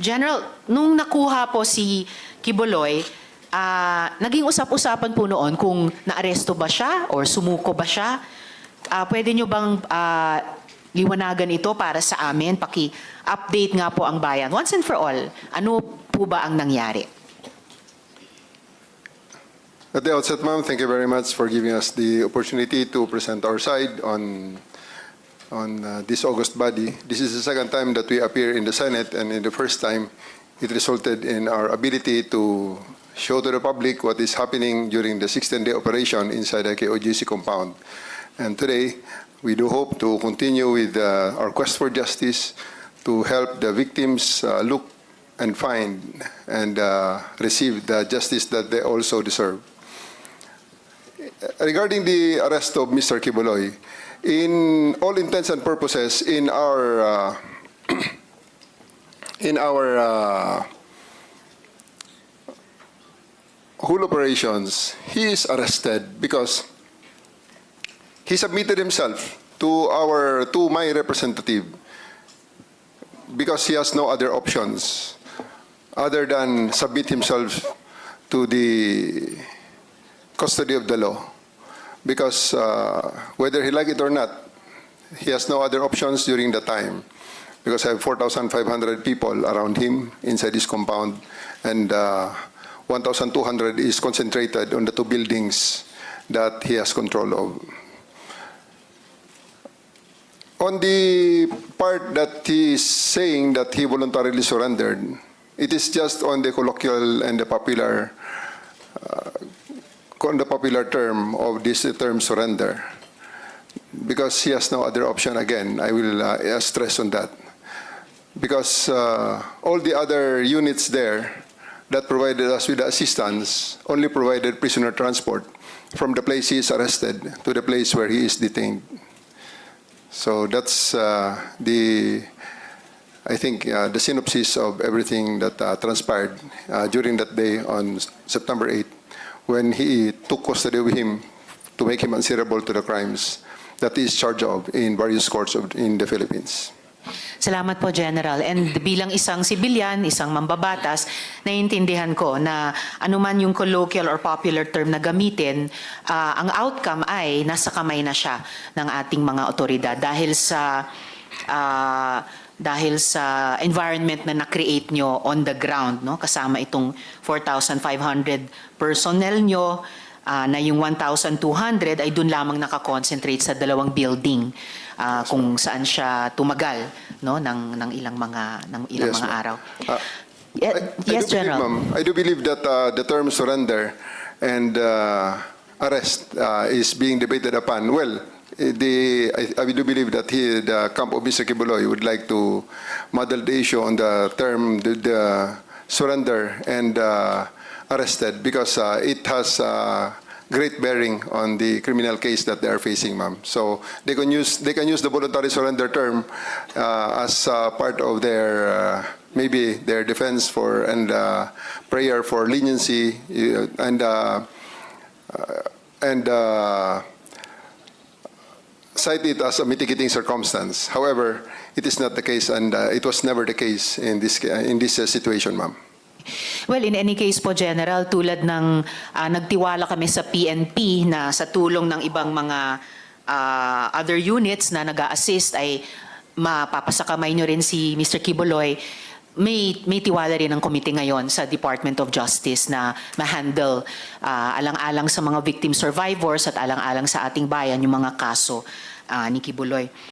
General, nung nakuha po si Kiboloy, ah, naging usap-usapan po noon kung naaresto ba siya or sumuko ba siya. Ah, pwede nyo bang ah, liwanagan ito para sa amin? Paki-update nga po ang bayan. Once and for all, ano po ba ang nangyari? At the outset, ma'am, thank you very much for giving us the opportunity to present our side on, on uh, this August body. This is the second time that we appear in the Senate, and in the first time, it resulted in our ability to show to the public what is happening during the 16-day operation inside the KOGC compound. And today, we do hope to continue with uh, our quest for justice to help the victims uh, look and find and uh, receive the justice that they also deserve. Regarding the arrest of Mr. Kibuloy, in all intents and purposes, in our uh, in our uh, whole operations, he is arrested because he submitted himself to our to my representative because he has no other options other than submit himself to the custody of the law. Because uh, whether he like it or not, he has no other options during the time. Because I have 4,500 people around him inside his compound, and uh, 1,200 is concentrated on the two buildings that he has control of. On the part that he is saying that he voluntarily surrendered, it is just on the colloquial and the popular, uh, on the popular term of this term surrender. Because he has no other option again, I will uh, stress on that. Because uh, all the other units there that provided us with assistance only provided prisoner transport from the place he is arrested to the place where he is detained. So that's uh, the, I think, uh, the synopsis of everything that uh, transpired uh, during that day on September 8, when he took custody of him to make him answerable to the crimes that he is charged of in various courts of, in the Philippines. Salamat po, General. And bilang isang sibilyan, isang mambabatas, naiintindihan ko na anuman yung colloquial or popular term na gamitin, ah, ang outcome ay nasa kamay na siya ng ating mga otoridad dahil sa ah, dahil sa environment na na-create nyo on the ground, no? kasama itong 4,500 personnel nyo, ah, na yung 1,200 ay dun lamang nakakonsentrate sa dalawang building ah, kung saan siya tumagal no ng ng ilang mga ng ilang Yes, mga araw. Uh, Ye- I- I yes, believe, General. ma'am, I do believe that uh, the term surrender and uh, arrest uh, is being debated upon. Well, the, I, I do believe that he, the camp of Mr. Kibuloy would like to model the issue on the term the, the surrender and uh, arrested because uh, it has uh, great bearing on the criminal case that they are facing, ma'am. So they can use they can use the voluntary surrender term uh, as uh, part of their uh, maybe their defense for and uh, prayer for leniency uh, and uh, uh, and uh, cite it as a mitigating circumstance. However, it is not the case, and uh, it was never the case in this ca- in this uh, situation, ma'am. Well, in any case po, General, tulad ng ah, nagtiwala kami sa PNP na sa tulong ng ibang mga ah, other units na nag assist ay mapapasakamay nyo rin si Mr. Kiboloy, may, may tiwala rin ang komite ngayon sa Department of Justice na ma-handle ah, alang-alang sa mga victim survivors at alang-alang sa ating bayan yung mga kaso ah, ni Kibuloy.